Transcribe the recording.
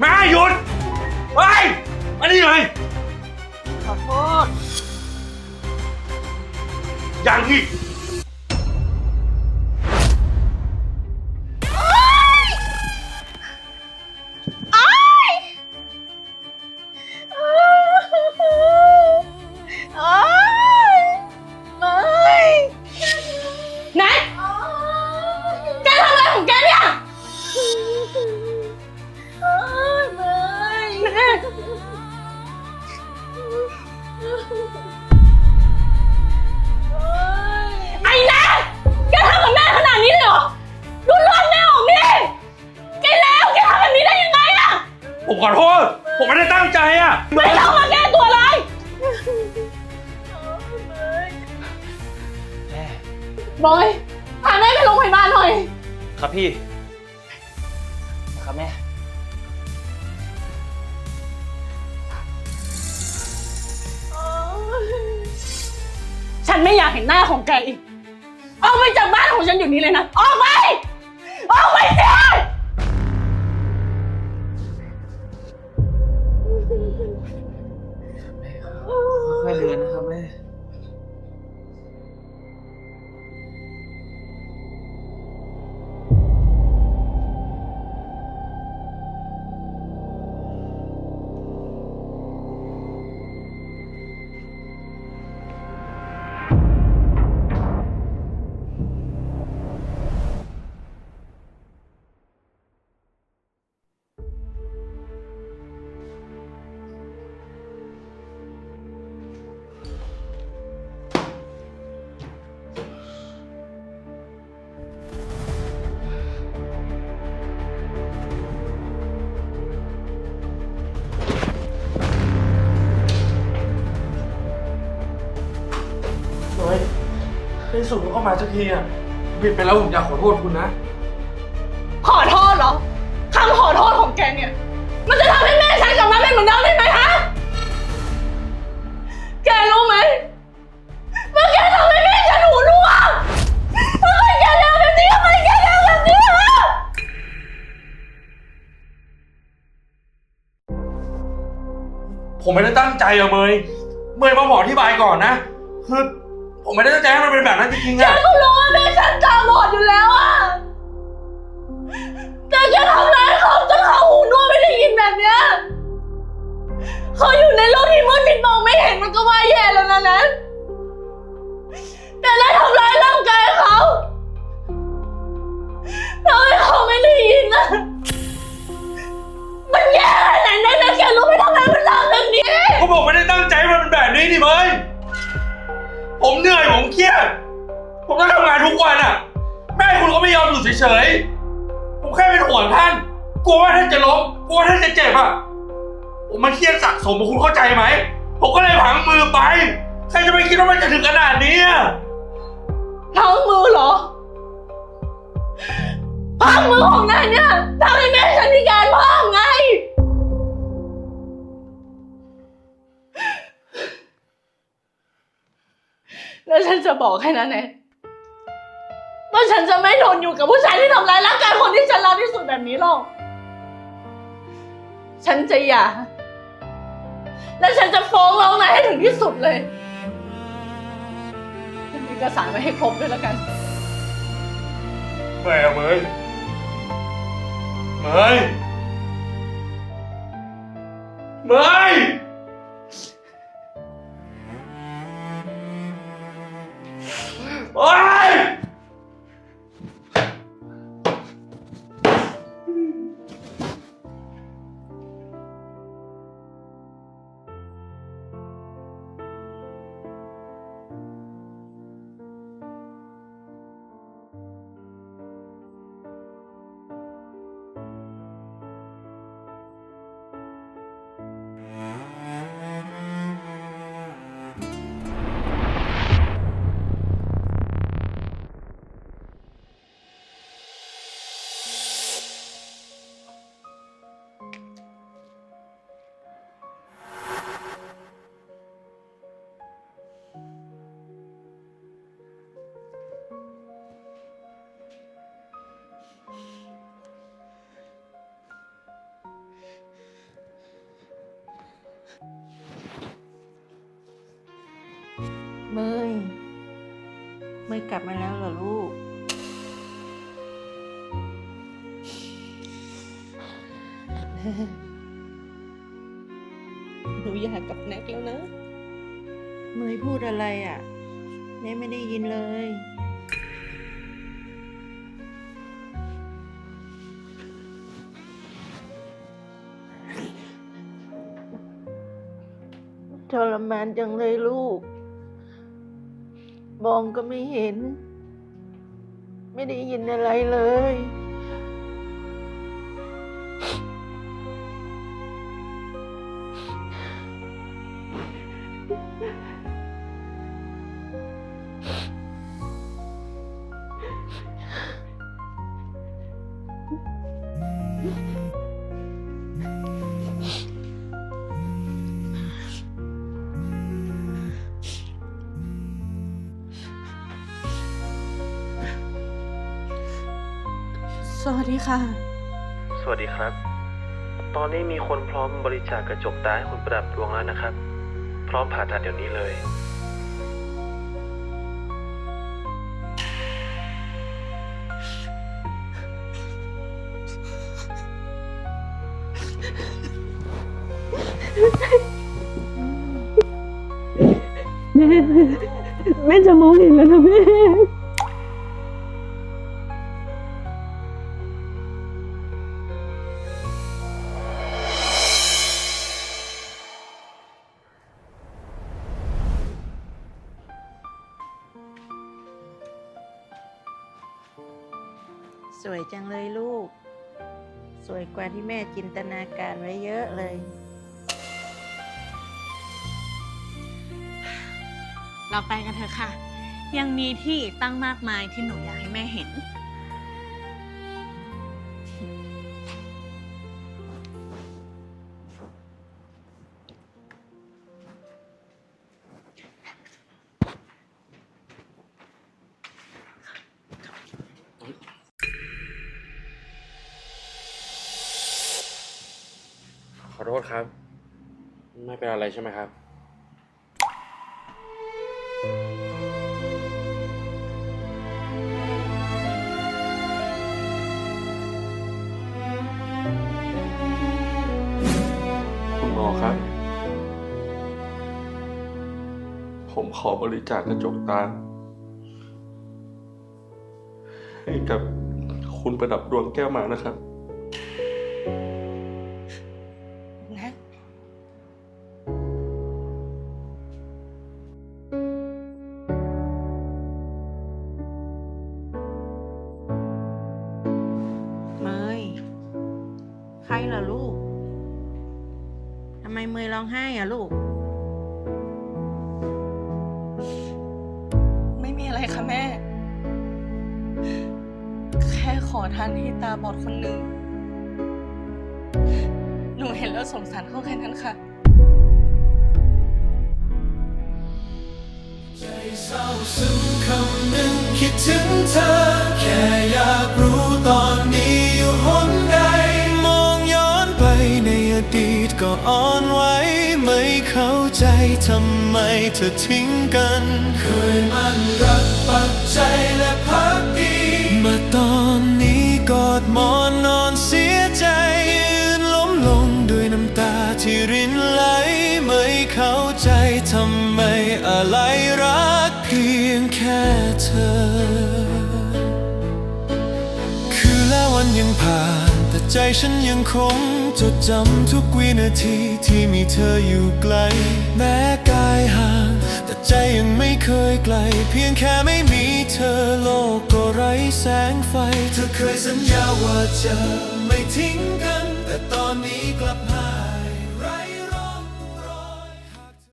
แม่หยุดไปมานี่เลยขอโทษ ยังอีก บอยพาแม่ไปโรงพยาบาลหน่อย ครับพี่ ครับแม่ ฉันไม่อยากเห็นหน้าของแกอีก ออกไปจากบ้านของฉันอยู่นี้เลยนะ ออกไป ออกไปสิค่อยๆเดินนะครับ ที่สุดมันก็มาสักทีอะผิดไปแล้วผมอยากขอโทษคุณนะ ขอโทษเหรอคำขอโทษของแกเนี่ย มันจะทำให้แม่ฉันกลับมาเป็นเหมือนเดิมได้ไหมฮะ แกรู้ไหมว่าแกทำให้แม่ฉันหูร่วงทำไมแกทำแบบนี้ทำไมแกทำแบบนี้ฮะผมไม่ได้ตั้งใจอะเมย เมยมาบอกอธิบายก่อนนะ คือ ผมไม่ได้ตั้งใจให้มันเป็นแบบนั้นจริงๆแกอะก็รู้ว่าแม่ฉันตาบอดอยู่แล้วอะแต่แกทำร้ายเขาจนเขาหูหนวกไม่ได้ยินแบบเนี้ยเขาอยู่ในโลกที่มืดมิดมองไม่เห็นมันก็ว่าแย่แล้วนะนั้น แต่แล้วทำร้ายร่างกายเขาทำให้เขาไม่ได้ยินนะมันแย่ขนาดนั้นนะแกรู้ไหมทำไมมันทำแบบนี้ ก็บอกไม่ได้ตั้งใจให้มันเป็นแบบนี้นี่เมย ผมเหนื่อยผมเครียด ผมต้องทำงานทุกวันอะแม่คุณก็ไม่ยอมอยู่เฉยๆ ผมแค่เป็นห่วงท่าน กลัวว่าท่านจะล้ม กลัวว่าท่านจะเจ็บอะผมมันเครียดสะสมคุณเข้าใจไหม ผมก็เลยพังมือไป ใครจะไปคิดว่ามันจะถึงขนาดนี้อะพังมือเหรอพังมือของนายเนี่ยทำให้แม่ฉันพิการเพิ่มไง แล้วฉันจะบอกให้นะแนทว่าฉันจะไม่ทนอยู่กับผู้ชายที่ทำร้ายร่างกายคนที่ฉันรักที่สุดแบบนี้หรอก ฉันจะหย่า และฉันจะฟ้องร้องนายให้ถึงที่สุดเลยทำเอกสารไว้ให้ครบด้วยแล้วกัน แม่เมยเมยเมย เมย์กลับมาแล้วเหรอลูก หนูอยากกับแน็กแล้วนะ เมย์พูดอะไรอะ แม่ไม่ได้ยินเลย ทรมานจังเลยลูก มองก็ไม่เห็น ไม่ได้ยินอะไรเลยส วัสดีค่ะ สวัสดีครับ ตอนนี้มีคนพร้อมบริจาคกระจกตาให้คุณประดับดวงแล้วนะครับ พร้อมผ่าตัดเดี๋ยวนี้เลย แม่จะมองเห็นแล้วนะแม่ สวยจังเลยลูก สวยกว่าที่แม่จินตนาการไว้เยอะเลย เราไปกันเถอะค่ะ ยังมีที่อีกตั้งมากมายที่หนูอยากให้แม่เห็น อโทษครับ ไม่เป็นอะไรใช่ไหมครับ คุณหมอครับ ผมขอบริจาคกระจกตาให้กับคุณประดับดวงแก้วมานะครับ ล่ะลูกทำไมเมยร้องไห้อะลูก ไม่มีอะไรค่ะแม่ แค่ขอทานที่ตาบอดคนหนึ่ง หนูเห็นแล้วสงสารเขาแค่นั้นค่ะเศร้าซึมคำหนึ่งคิดถึงเธอ ทำไมเธอทิ้งกัน เคยมันรักปักใจและพัก ใจฉันยังคงจดจำทุกวินาทีที่มีเธออยู่ไกล แม้กายห่าง แต่ใจยังไม่เคยไกล เพียงแค่ไม่มีเธอโลกก็ไร้แสงไฟ เธอเคยสัญญาว่าจะไม่ทิ้งกัน แต่ตอนนี้กลับหา